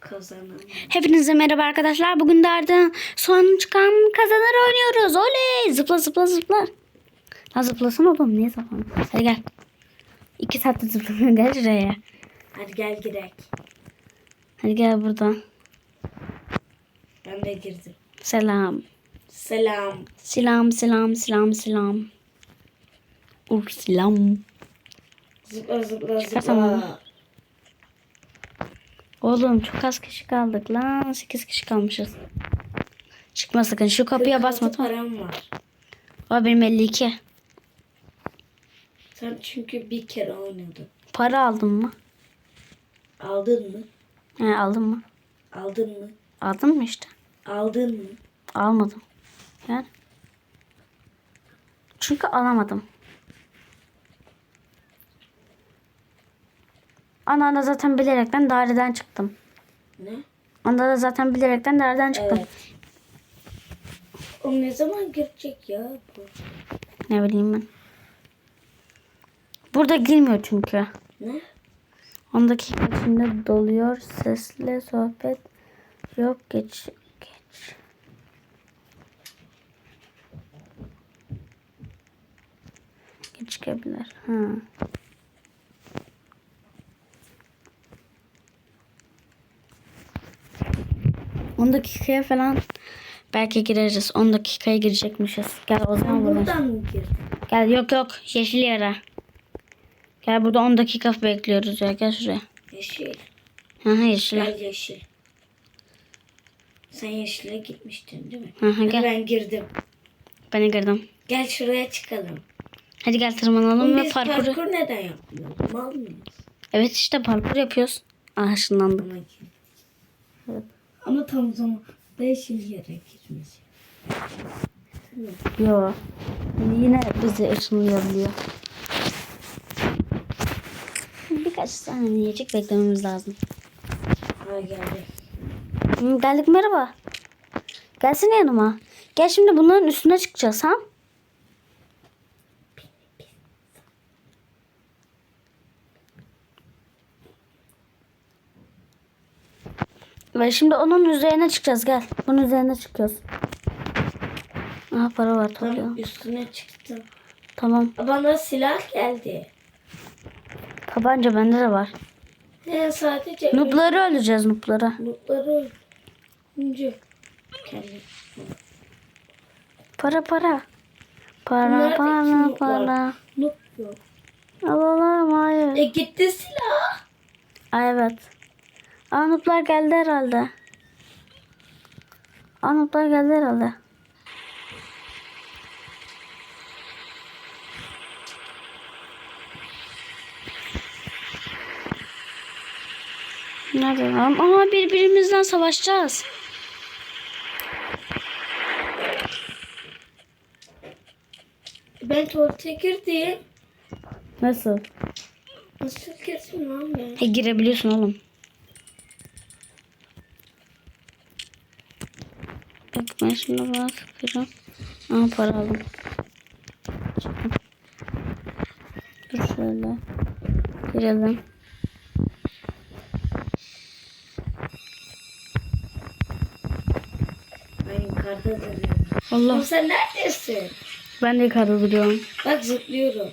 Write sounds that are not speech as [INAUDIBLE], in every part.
Kazanan. Hepinize merhaba arkadaşlar. Bugün de Arda son çıkan kazanır oynuyoruz. Oley! Zıpla zıpla zıpla. Ha zıplasana oğlum. Niye zıpladın? Hadi gel. İki saatte zıplamıyor. Gel şuraya. Hadi gel girek. Hadi gel buradan. Ben de girdim. Selam. Selam. Selam selam selam selam. Uh selam. Zıpla zıpla zıpla. Oğlum çok az kişi kaldık lan. 8 kişi kalmışız. Çıkma sakın. Şu kapıya 46 basma param var. Aa, benim 52. Sen çünkü bir kere oynadın. Para aldın mı? Aldın mı? He aldın mı? Aldın mı? Aldın mı işte? Aldın mı? Almadım. Yani. Çünkü alamadım. Ana da zaten bilerekten daireden çıktım. Ne? Ana da zaten bilerekten daireden çıktım. Evet. O ne zaman girecek ya bu? Ne bileyim ben. Burada girmiyor çünkü. Ne? 10 dakika içinde doluyor. Sesle sohbet yok. Geç. Geç. Geç çıkabilir. Ha. 10 dakikaya falan belki gireriz. 10 dakikaya girecekmişiz. Gel o zaman buradan. buradan mı girdin? Gel yok yok yeşil yere. Gel burada 10 dakika bekliyoruz ya. Gel şuraya. Yeşil. Hı hı yeşil. Gel yeşil. Sen yeşile gitmiştin değil mi? Hı hı gel. ben girdim. Ben de girdim. Gel şuraya çıkalım. Hadi gel tırmanalım ve Biz parkuru. parkur neden yapmıyoruz? Mal mıyız? Evet işte parkur yapıyoruz. Aa ışınlandım. Ama, evet. Ama tam zaman yeşil yere girmiş. Yo. Yine bizi ışınlayabiliyor. Birkaç saniyecik beklememiz lazım. Ha geldi. Hı, geldik merhaba. Gelsene yanıma. Gel şimdi bunların üstüne çıkacağız ha. Ve şimdi onun üzerine çıkacağız gel. Bunun üzerine çıkıyoruz. Aha para var Tam toplayalım. üstüne çıktım. Tamam. Bana silah geldi. Tabanca bende de var. He sadece Nubları öleceğiz nubları. Nutları önce kendi. Para para. Para Bunlar para para. Nut yok. Alalım hayır. E gitti silah. Ay evet. Aa nublar geldi herhalde. Aa nublar geldi herhalde. Nerede lan? Aa birbirimizden savaşacağız. Ben tuvalete girdim. Nasıl? Nasıl girdim lan ben? He girebiliyorsun oğlum. Ben şimdi buna sıkıyorum. Aa para aldım. Dur şöyle. Girelim. Ben yukarıda duruyorum. Allah. Oğlum sen neredesin? Ben de yukarıda duruyorum. Bak zıplıyorum.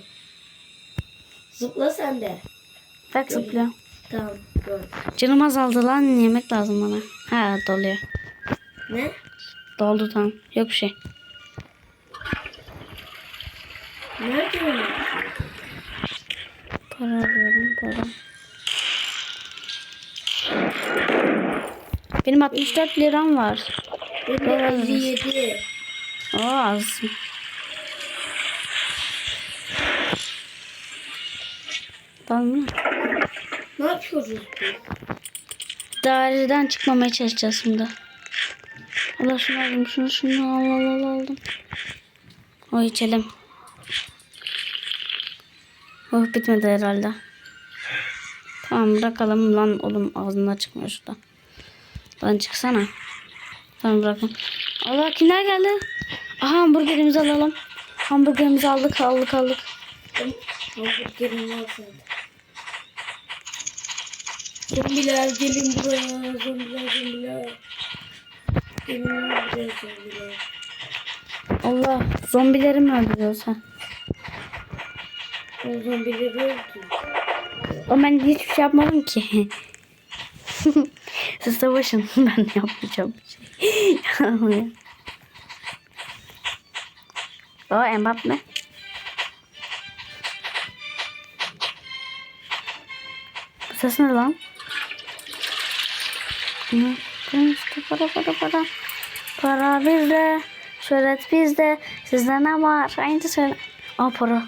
Zıpla sen de. Bak zıplıyor. Tamam gör. Canım azaldı lan. Yemek lazım bana. Ha doluyor. Ne? Doldu tamam. Yok bir şey. Nerede? Para alıyorum. Para. Benim 64 liram var. Benim 57. Oo az. Tamam? Ne yapıyoruz? Daireden çıkmamaya çalışacağız şimdi. Allah şunu aldım, şunu şunu al al al aldım. O içelim. Oh bitmedi herhalde. Tamam bırakalım lan oğlum ağzından çıkmıyor şurada. Lan çıksana. Tamam bırakın. Allah kimler geldi? Aha hamburgerimizi alalım. Hamburgerimizi aldık aldık aldık. Hamburgerim var zaten. Zombiler gelin buraya. Zombi Benimle buraya zombiler. Allah zombileri mi öldürüyorsun? O zombileri öldü. O ben hiçbir şey yapmadım ki. [LAUGHS] Siz savaşın. [LAUGHS] Ben yapmayacağım bir [LAUGHS] şey. o Mbappe. Bu ses ne lan? Hı, işte Para para para. Para bizde. Şöhret bizde. Sizde ne var? Aynı söyle. Aa para.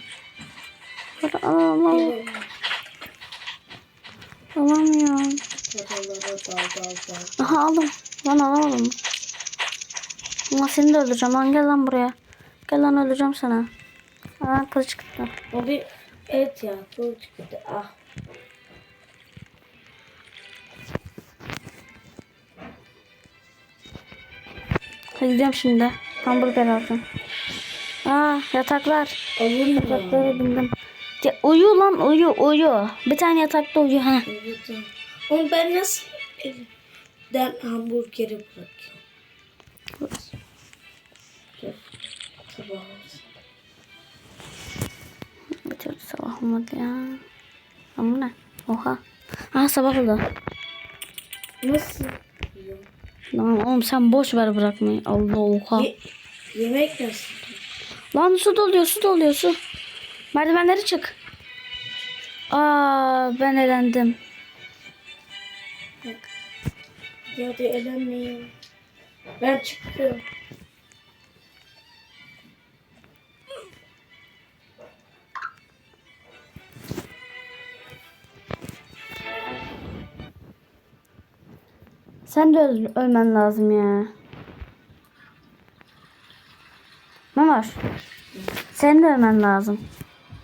Para alalım alalım. Alamıyorum. Aha aldım. Lan alamadım. Ama seni de öldüreceğim lan gel lan buraya. Gel lan öldüreceğim sana. Aa kılıç çıktı. O bir et ya. Kılıç çıktı. Ah. Gidiyorum şimdi. Hamburger aldım. Aa yataklar. Olur? Yataklara bindim. Ya, uyu lan uyu uyu. Bir tane yatakta uyu. Ha. Onu ben nasıl elimden hamburgeri bırakıyorum? Sabah olsun. Bitirdi sabah olmadı ya. Ama ne? Oha. Aha sabah oldu. Nasıl? Lan oğlum sen boş ver bırakmayı. Allah oha. Ye- yemek nasıl? Lan su doluyor su doluyor su. Merdivenleri çık. Aa ben elendim. Ya da elenmeyeyim. Ben çıktım. Sen de öl- ölmen lazım ya. Var? Sen de ölmen lazım.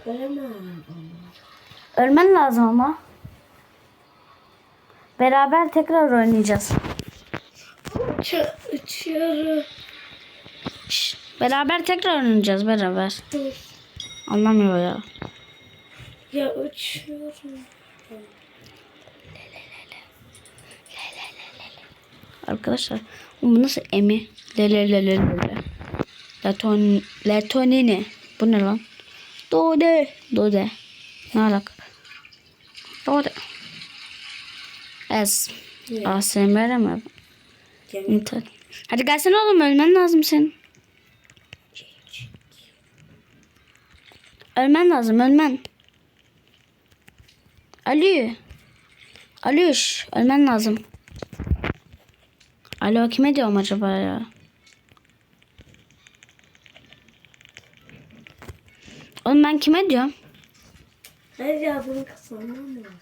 Ölemem. Ölmen lazım ama. Beraber tekrar oynayacağız. Uçuyorum. Beraber tekrar oynayacağız beraber. Anlamıyor ya. Ya uçuyorum. Arkadaşlar bu nasıl emi? Lele lele lele. Laton, latonini. Bu ne lan? Dode. Dode. Ne alaka? Dode. Es. Ne? ASMR mi? İnter. Hadi gelsene oğlum ölmen lazım senin. Ölmen lazım ölmen. Ali. Aliş ölmen lazım. Alo kime diyorum acaba ya? Oğlum ben kime diyorum? Hayır ya bunu kazanmam lazım.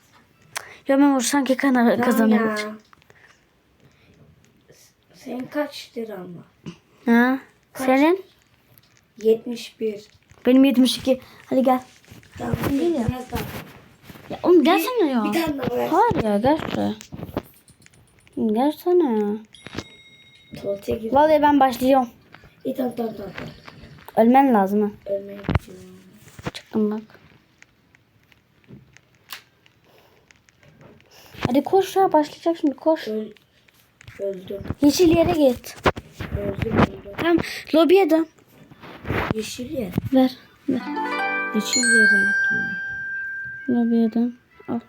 Ya ben vursan ki kana kazanırım. ya. Senin kaç liran var? Ha? Kaç? Senin? 71. Benim 72. Hadi gel. Tamam. Biraz daha. Ya oğlum gelsene ya. Bir tane daha ver. Hayır ya gel şuraya. Gelsene ya. Tuvalete gir. Vallahi ben başlayacağım. İyi tamam tamam tamam. Ölmen lazım ha. Ölmeye gidiyorum. Çıktım bak. Hadi koş ya başlayacak şimdi koş. Öl, öldüm. Yeşil yere git. Öldüm öldüm. Tamam lobiye dön. Yeşil yer. Ver. Ver. Yeşil yere gidiyorum. Lobiye dön. Al.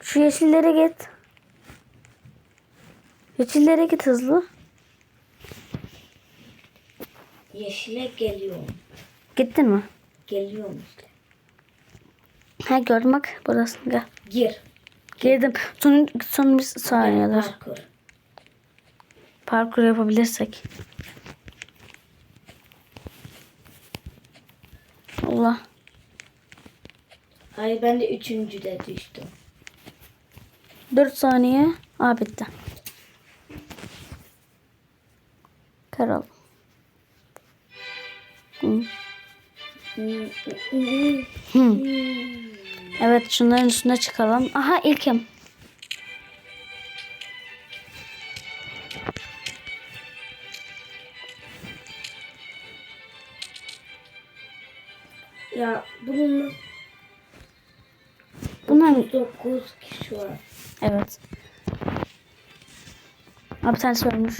Şu yeşillere git. Yeşillere git hızlı. Yeşile geliyorum. Gittin mi? Geliyorum işte. Ha gördüm bak burası. Gel. Gir. Girdim. Son, son bir saniyeler. Parkur. Parkur yapabilirsek. Allah. Hayır ben de üçüncüde düştüm. 4 saniye. Aa bitti. Karal. Hı. Hı. Evet şunların üstüne çıkalım. Aha ilkim. Sen sormuş.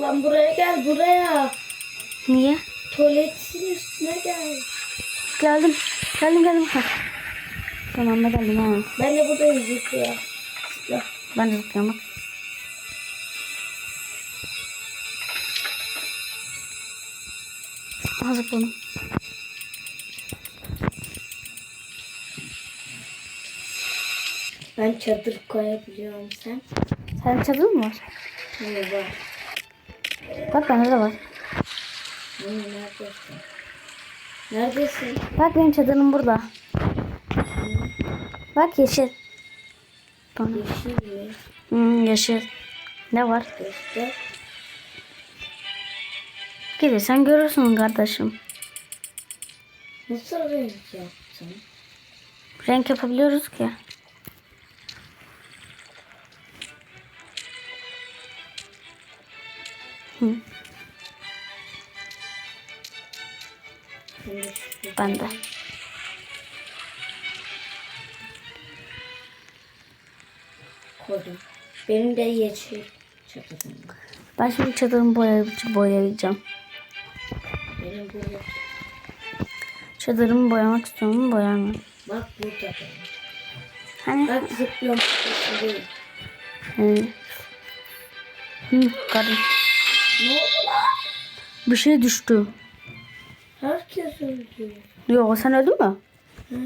Lan buraya gel buraya. Niye? Tuvaletin üstüne gel. Geldim. Geldim geldim. Ha. Tamam ben geldim ha. Ben de buradayım zıplıyor. Zıpla. Ben de zıplıyorum bak. Aha zıpladım. Ben çadır koyabiliyorum sen. Senin çadırın mı var? Ne var? Bak bende de var. Hani neredesin? Neredesin? Bak benim çadırım burada. Bak yeşil. Bana. Yeşil mi? Hmm, yeşil. Ne var? Göster. Gelirsen görürsün kardeşim. Nasıl renk yaptın? Renk yapabiliyoruz ki. Ben de. Koydum. Benim de yeşil çadırım var. Ben şimdi çadırımı boyayacağım. boyayacağım. Benim bu Çadırımı boyamak istiyorum boyamıyorum. Bak burada da. Hani? Bak zıplıyorum. Değil. Hı. Kadın. Ne oldu lan? Bir şey düştü. Herkes öldü. Yok sen öldün mü? Hı.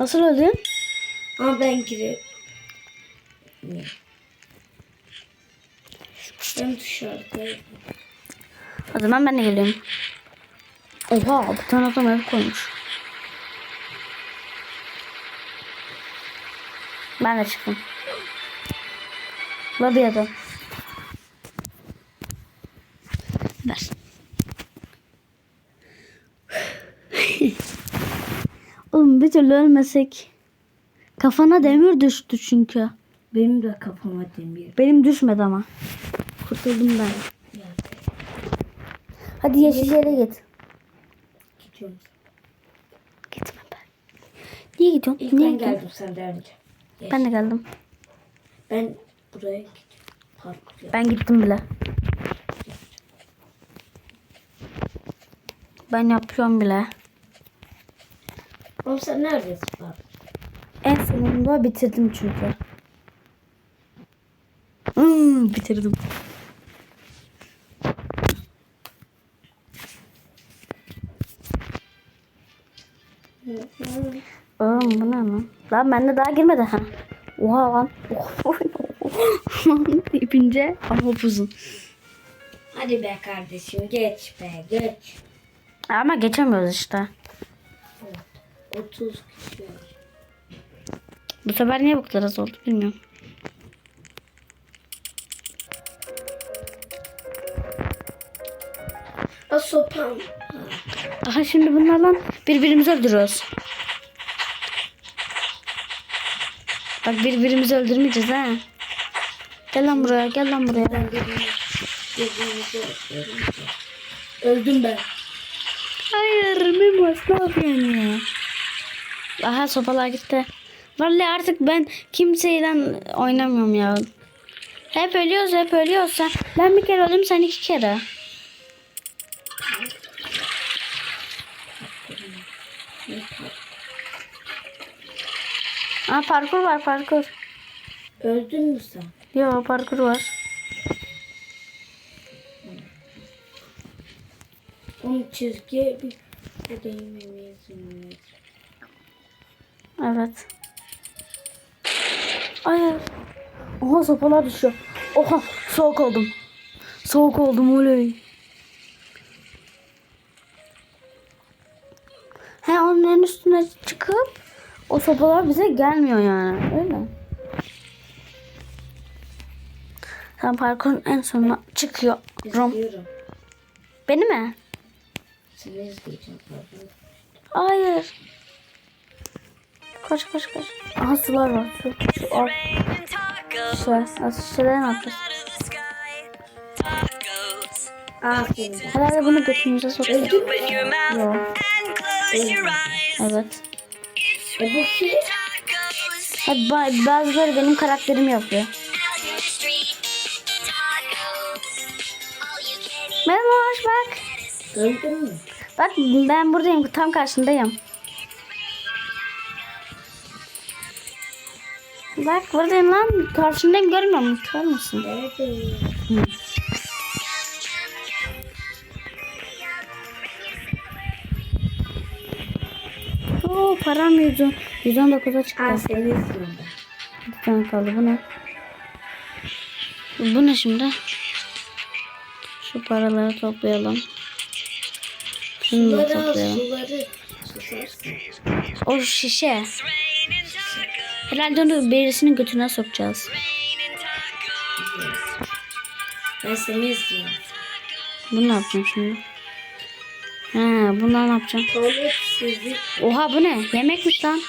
Nasıl öldün? Ama ben. Ne? Ben dışarıdayım. O zaman ben de geliyorum. Oha bir tane adam ev koymuş. Ben de çıktım. Lobiye adam. Ver. Oğlum bir türlü ölmesek. Kafana demir düştü çünkü. Benim de kafama demir. Benim düşmedi ama. Kurtuldum ben. Hadi yeşil yere git. Gidiyorum. Gitme ben. Niye gidiyorsun? İlk Niye ben gidiyorsun? geldim senden önce. Ben de geldim. Ben buraya gidiyorum. Yap. Ben gittim bile. Ben yapıyorum bile. Oğlum sen neredesin bak? En sonunda bitirdim çünkü. Hmm, bitirdim. Oğlum bu ne lan? Lan bende daha girmedi ha. Oha lan. Lan [LAUGHS] ipince ama uzun. Hadi be kardeşim geç be geç. Ama geçemiyoruz işte. 30 kişi. Bu sefer niye bu kadar az oldu bilmiyorum. A sopam. Aha şimdi bunlarla birbirimizi öldürüyoruz. Bak birbirimizi öldürmeyeceğiz ha. Gel lan buraya, gel lan buraya. Ben birbirimizi. Öldüm ben. Hayır, Mimos ne yapıyorsun ya? Aha sopalar gitti. Vallahi artık ben kimseyle oynamıyorum ya. Hep ölüyoruz, hep ölüyoruz. Sen, ben bir kere öldüm, sen iki kere. Aa parkur var, parkur. Öldün mü sen? Yo parkur var. Onun çizgiye bir ver. Evet. Hayır. Oha sopalar düşüyor. Oha soğuk oldum. Soğuk oldum oley. He onun en üstüne çıkıp o sopalar bize gelmiyor yani. Öyle. Sen parkurun en sonuna çıkıyor. Rom. İzliyorum. Beni mi? Seni izleyeceğim. Hayır. Koş koş koş. Aha sular var. Su. Su al. Şişe. Az şişeleri ne yapacağız? Aferin. Herhalde bunu götümüze sokuyor. Öldün mü? Open your mouth Yo. and close your eyes. Evet. E bu kim? Tacos. Hep ba- bazıları benim karakterimi yapıyor. Merhaba hoş bak. Öldün mü? Bak ben buradayım. Tam karşındayım. Bak buradayım lan. Karşındayım görmüyor musun? Kör müsün? Nerede? Oo param 100. 119'a çıktı. Ha seni izliyorum ben. Bir tane kaldı. Bu ne? Bu ne şimdi? Şu paraları toplayalım. Şunu da Suları al toplayalım. suları. Susarsın. O şişe. Herhalde onu birisinin götüne sokacağız. Ben seni izliyorum. Bunu ne yapacağım şimdi? He, bundan ne yapacağım? Oha bu ne? Yemekmiş lan.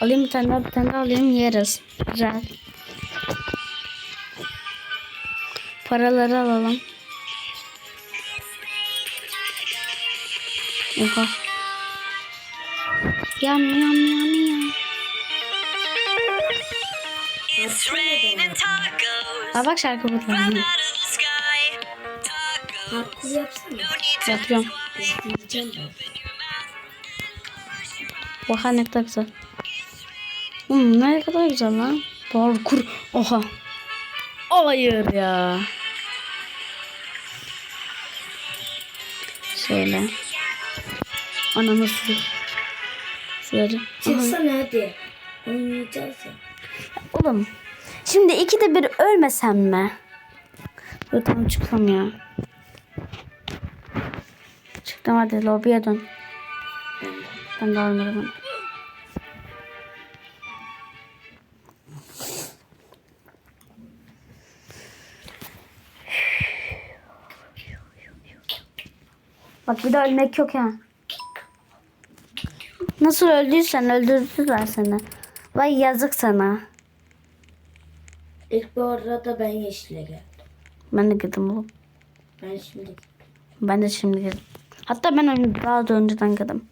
Alayım bir tane daha, bir tane daha alayım yeriz. Güzel. Paraları alalım. Oha. Yam yam yam yam. It's raining tacos. Aa bak şarkı bu. Haklı yapsana. Yapıyorum. Oha ne kadar güzel. Hmm, ne kadar güzel lan. Parkur. Oha. Hayır ya. Şöyle. Ananı su. Şöyle. Çıksana hadi. Oynayacağız ya. Oğlum. Şimdi ikide bir ölmesem mi? Dur tamam çıksam ya. Çıktım hadi lobiye dön. Ben de onu. Bak bir de ölmek yok ya. Nasıl öldüysen öldürdüler seni. Vay yazık sana. İlk bu arada ben yeşile geldim. Ben de girdim oğlum. Ben şimdi Ben de şimdi girdim. Hatta ben oyunu daha da önceden girdim.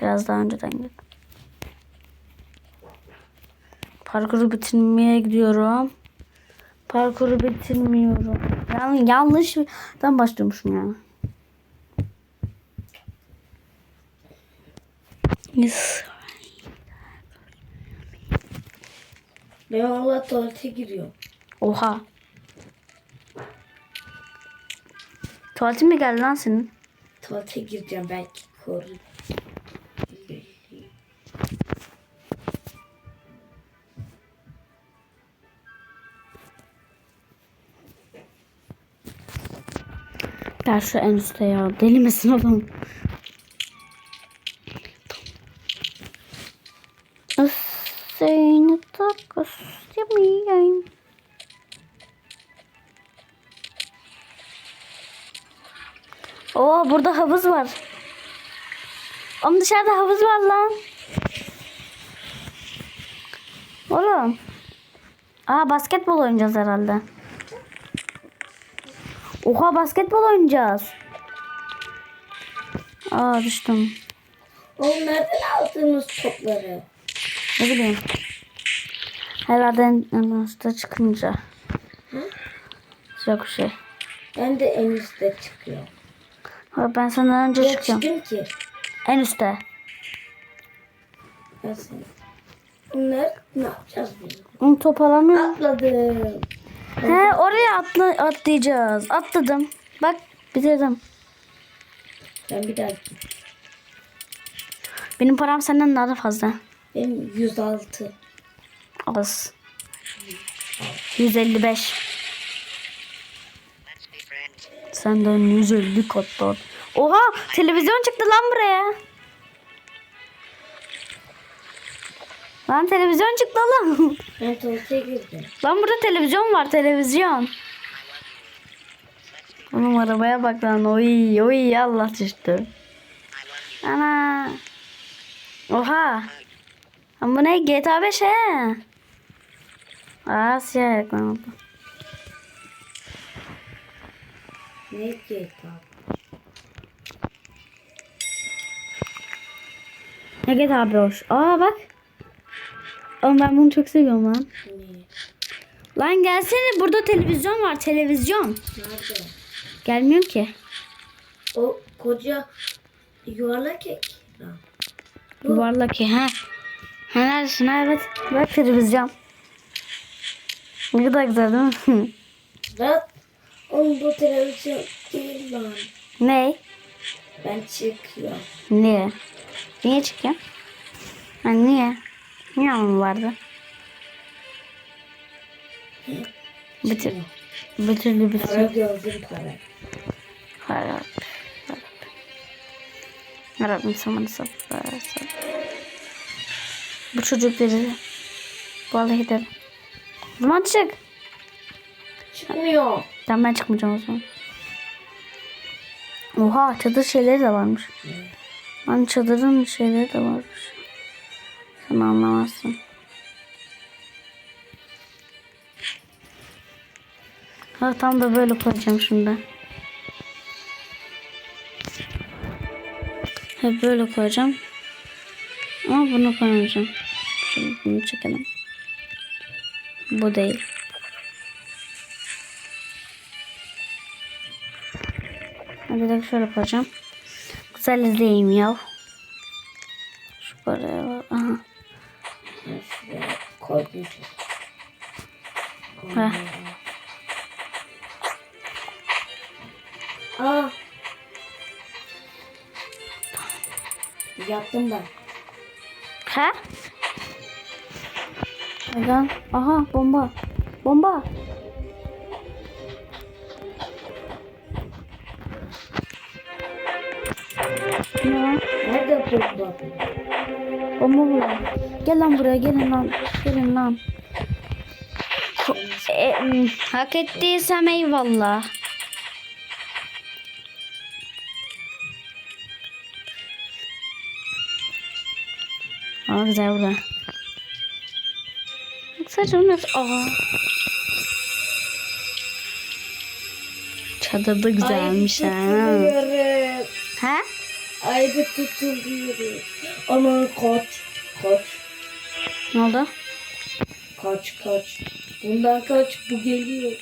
Biraz daha önceden girdim. Parkuru bitirmeye gidiyorum. Parkuru bitirmiyorum. Yani yanlıştan başlıyormuşum yani. Ben valla tuvalete giriyorum. Oha. Tuvaletin mi geldi lan senin? Tuvalete gireceğim belki koru. Şu en üstte ya. Deli misin oğlum? Havuz var. Oğlum dışarıda havuz var lan. Oğlum. Aa basketbol oynayacağız herhalde. Oha basketbol oynayacağız. Aa düştüm. Oğlum nereden aldınız topları? Ne bileyim. Herhalde en üstte çıkınca. Yok bir şey. Ben de en üstte çıkıyorum. Ha, Ben senden önce Ya çıkacağım. çıktım ki. En üstte. Ben seni. Bunlar ne yapacağız biz? Onu top alamıyorum. Atladım. He oraya atla, atlayacağız. Atladım. Bak bitirdim. Ben bir daha Benim param senden daha da fazla. Benim 106. Az. 155. Senden 150 katlar. Oha televizyon çıktı lan buraya. Lan televizyon çıktı oğlum. [LAUGHS] Ben tuvalete girdim. Lan burada televizyon var televizyon. Oğlum arabaya bak lan. Oy oy Allah düştü. Ana. Oha. Ama bu ne GTA 5 he. Aa siyah reklam oldu. Ne GTA? Kadar abi hoş. Aa bak. Oğlum ben bunu çok seviyorum lan. Ne? Lan gelsene burada televizyon var televizyon. Nerede? Gelmiyor ki. O koca yuvarlak ekran. Yuvarlak ha. Ha neredesin? Ha, evet. Bak televizyon. Ne kadar güzel değil mi? Zaten onun bu televizyon değil lan. ne? Ben çıkıyorum. Niye? Niye çıkıyor? Ha niye? Niye onun vardı? Bitir. Bitirdi Para bitir. gördüm para. Harap. Rabbim sana sabır versin. Bu çocuk dedi. Vallahi dedim. Zaman çık. Çıkmıyor. Tamam ben çıkmayacağım o zaman. Oha çadır şeyleri de varmış. Lan çadırın şeyleri de varmış. Sen anlamazsın. Ha tam da böyle koyacağım şimdi. Hep böyle koyacağım. Ama bunu koymayacağım. Şöyle bunu çekelim. Bu değil. Bir de şöyle koyacağım. Güzel izleyeyim ya. Şu paraya var. Aha. Ha. Aa. Yaptım ben. Ha? Neden? Aha bomba. Bomba. Bomba? Bomba bu. Gel lan buraya gelin lan. Gelin lan. E, hak ettiysem eyvallah. Aa güzel burada. Saçım nasıl? Aa. Çadır da güzelmiş ha. Ayda tutuluyorum. Aman kaç. Kaç. Ne oldu? Kaç kaç. Bundan kaç. Bu geliyor.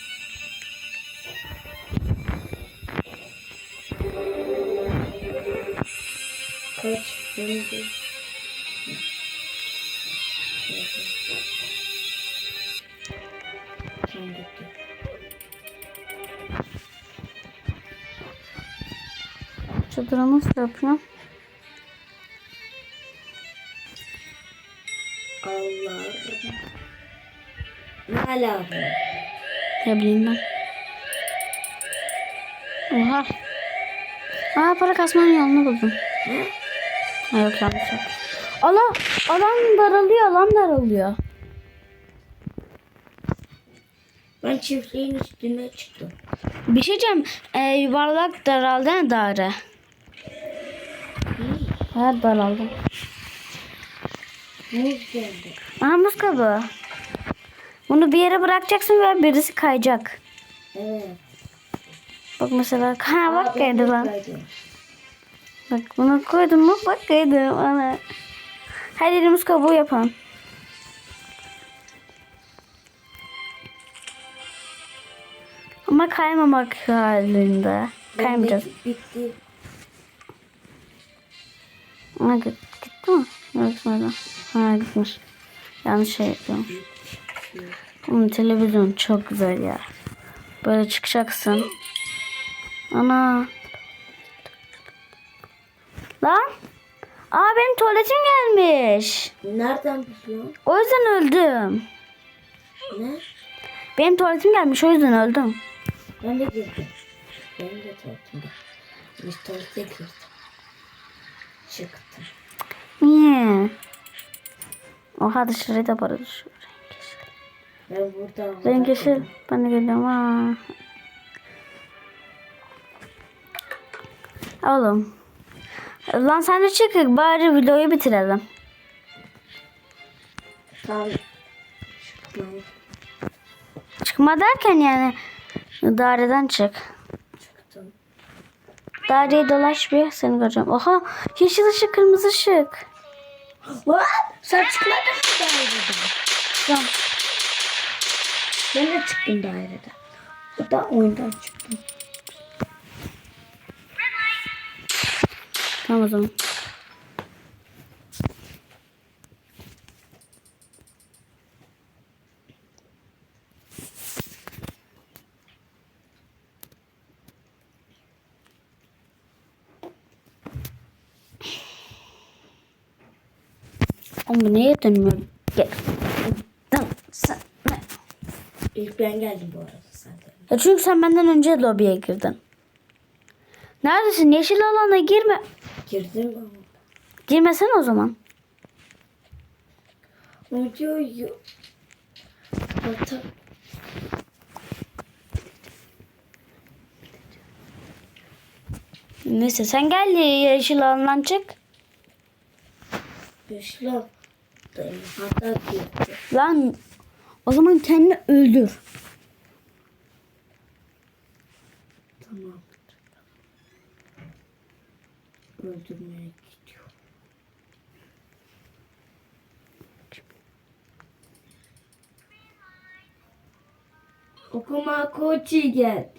Kaç. Bitti. Çadıra nasıl yapıyorum? Allah'ım. Ne alaka? Ne bileyim ben. Oha. Aa para kasmanın yolunu buldum. Ha, yok yanlış yok. Alan, alan daralıyor, alan daralıyor. Ben çiftliğin üstüne çıktım. Bir şey diyeceğim. Ee, yuvarlak daraldı ne daire? Ha daraldı. Muz geldi. Aha muz kabı. Bunu bir yere bırakacaksın ve birisi kayacak. Evet. Bak mesela. Ha bak Aa, kaydı lan. kaydım. Bak bunu koydum mu? Bak kaydı. Ana. Her yerimiz kabuğu yapalım. Ama kaymamak halinde. Kaymayacağız. Bitti. Git, gitti mi? Yok gitmedi. Ha gitmiş. Yanlış şey yapıyorum. Ama televizyon çok güzel ya. Böyle çıkacaksın. Ana. Lan. Aa benim tuvaletim gelmiş. Nereden biliyorsun? O yüzden öldüm. Ne? Benim tuvaletim gelmiş o yüzden öldüm. Ben de girdim. Ben de tuvaletimde. Biz tuvalete girdim. Çıktım. Niye? Oha dışarıya da para düşüyor. Ben burada... Renk yeşil. Ben de geliyorum. Ha. Oğlum. Lan sen de çık. Bari videoyu bitirelim. Tamam. Çıkma derken yani daireden çık. Daireyi dolaş bir seni göreceğim. Oha yeşil ışık kırmızı ışık. What? Sen çıkmadın mı daireden? Tamam. Ben de çıktım daireden. O da oyundan çıktım. Tamam o zaman. Ama neye dönmüyor? Gel. Sen. İlk ben geldim bu arada zaten. Ya çünkü sen benden önce lobiye girdin. Neredesin? Yeşil alana girme. Girdim ama. Girmesene o zaman. O diyor yo. Hatta Neyse sen gel yeşil alandan çık. Beşler Hatta girdi. Lan o zaman kendini öldür. Tamam. Öldürmeye gidiyor. Okuma koçi ya.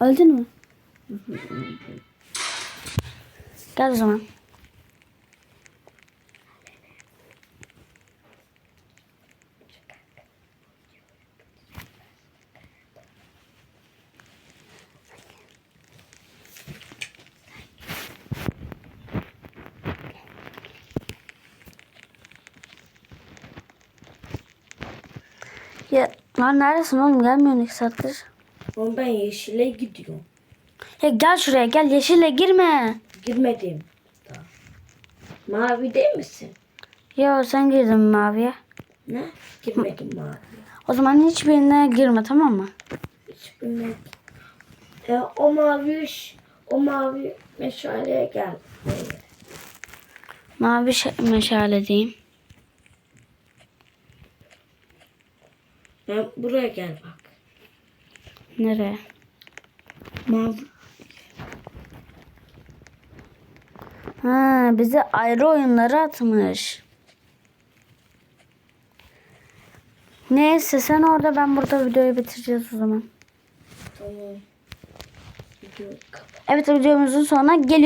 Öldün mü? Gel o zaman. Ya lan neredesin oğlum gelmiyorsun iki saattir. Ama ben yeşile gidiyorum. Ya gel şuraya gel yeşille girme. Girmedim daha. Mavi değil misin? Ya sen girdin maviye. Ne? Girmedim mavi. O zaman hiçbirine girme tamam mı? Hiçbirine. E, o mavi o mavi meşaleye gel. Mavi meşale diyeyim. Ben buraya gel bak. Nereye? Mavi. Ha, bize ayrı oyunları atmış. Neyse sen orada ben burada videoyu bitireceğiz o zaman. Tamam. Video kapat. Evet videomuzun sonuna geliyoruz.